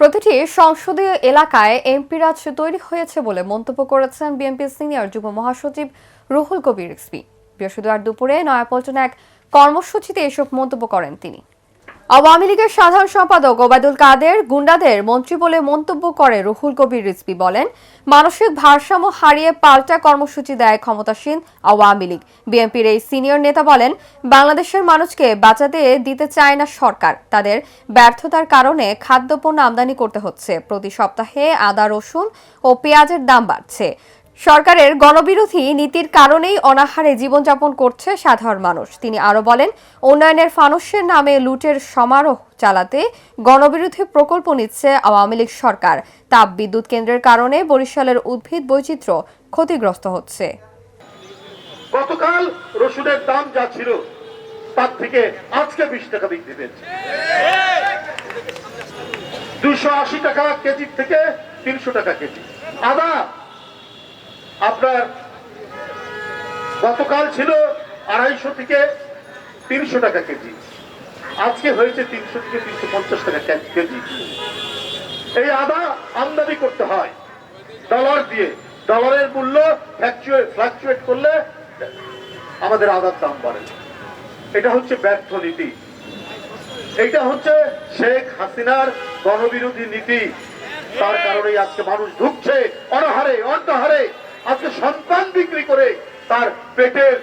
প্রতিটি সংসদীয় এলাকায় এমপি রাজ তৈরি হয়েছে বলে মন্তব্য করেছেন বিএনপি সিনিয়র যুব মহাসচিব রুহুল কবির এক্সপি। বৃহস্পতিবার দুপুরে নয়াপল্টনে এক কর্মসূচিতে এসব মন্তব্য করেন তিনি। আওয়ামী লীগের সাধারণ সম্পাদক ওবায়দুল কাদের গুন্ডাদের মন্ত্রী বলে মন্তব্য করে রুহুল কবির রিজভী বলেন, মানসিক ভারসাম্য হারিয়ে পাল্টা কর্মসূচি দেয় ক্ষমতাসীন আওয়ামী লীগ। বিএনপির এই সিনিয়র নেতা বলেন, বাংলাদেশের মানুষকে বাঁচাতে দিতে চায় না সরকার। তাদের ব্যর্থতার কারণে খাদ্যপণ্য আমদানি করতে হচ্ছে। প্রতি সপ্তাহে আদা, রসুন ও পেঁয়াজের দাম বাড়ছে। সরকারের গণবিরোধী নীতির কারণেই অনাহারে জীবনযাপন করছে সাধারণ মানুষ। তিনি আরও বলেন, উন্নয়নের ফানুসের নামে লুটের সমারোহ চালাতে গণবিরোধী প্রকল্প নিচ্ছে আওয়ামী লীগ সরকার। তাপ বিদ্যুৎ কেন্দ্রের কারণে বরিশালের উদ্ভিদ বৈচিত্র্য ক্ষতিগ্রস্ত হচ্ছে। গতকাল রসুনের দাম যা ছিল, তার থেকে আজকে বিশ টাকা বৃদ্ধি পেয়েছে। দুইশো আশি টাকা কেজি থেকে তিনশো টাকা কেজি। আদা আপনার গতকাল ছিল আড়াইশো থেকে তিনশো টাকা কেজি। আজকে হয়েছে তিনশো থেকে তিনশো পঞ্চাশ টাকা কেজি। এই আদা আমদানি করতে হয়। ডলার দিয়ে। ডলারের মূল্য ফ্লাকচুয়েট করলে আমাদের আদার দাম বাড়ে। এটা হচ্ছে ব্যর্থ নীতি। এটা হচ্ছে শেখ হাসিনার গণবিরোধী নীতি। তার কারণেই আজকে মানুষ ঢুকছে অনাহারে অর্ধহারে আজকে সন্তান বিক্রি করে তার পেটের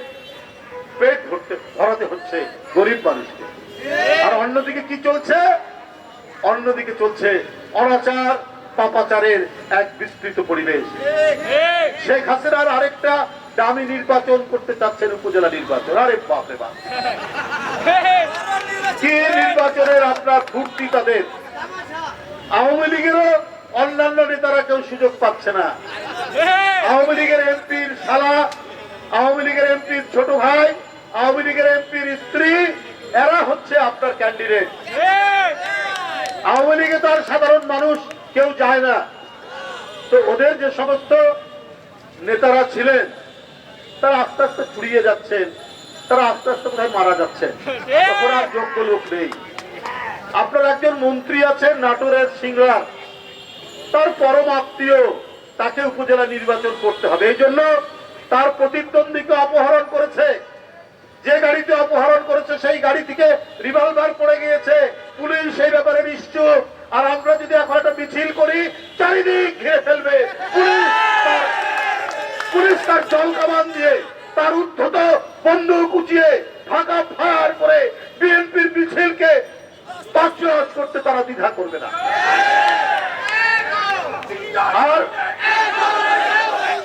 পেট ভরতে, ভরাতে হচ্ছে গরিব মানুষকে। আর অন্যদিকে কি চলছে? অন্যদিকে চলছে অনাচার, পাপাচারের এক বিস্তৃত পরিবেশ। শেখ হাসিনার আরেকটা দামি নির্বাচন করতে চাচ্ছেন উপজেলা নির্বাচন। আরে বাপরে বাপ। কি নির্বাচনের আপনার ফুর্তি তাদের? আওয়ামী লীগেরও অন্যান্য নেতারা কেউ সুযোগ পাচ্ছে না। আওয়ামী লীগের এমপির শালা, আওয়ামী লীগের এমপির ছোট ভাই, আওয়ামী লীগের এমপির স্ত্রী, এরা হচ্ছে আপনার ক্যান্ডিডেট আওয়ামী লীগে তার সাধারণ মানুষ কেউ যায় না। তো ওদের যে সমস্ত নেতারা ছিলেন, তারা আস্তে আস্তে ছুড়িয়ে যাচ্ছেন, তারা আস্তে আস্তে কোথায় মারা যাচ্ছেন। তখন আর যোগ্য লোক নেই। আপনার একজন মন্ত্রী আছেন নাটোরের সিংড়ার তার পরম আত্মীয় তাকে উপজেলা নির্বাচন করতে হবে। এই জন্য তার প্রতিদ্বন্দ্বীকে অপহরণ করেছে। যে গাড়িতে অপহরণ করেছে, সেই গাড়ি থেকে রিভলভার পড়ে গিয়েছে। পুলিশ সেই ব্যাপারে নিশ্চুপ। আর আমরা যদি এখন একটা মিছিল করি, চারিদিক ঘিরে ফেলবে। পুলিশ তার- জল কামান দিয়ে তার উদ্ধত বন্দুক উঁচিয়ে ঢাকা ফায়ার করে বিএনপির মিছিলকে পাঁচরাজ করতে তারা দ্বিধা করবে না। আর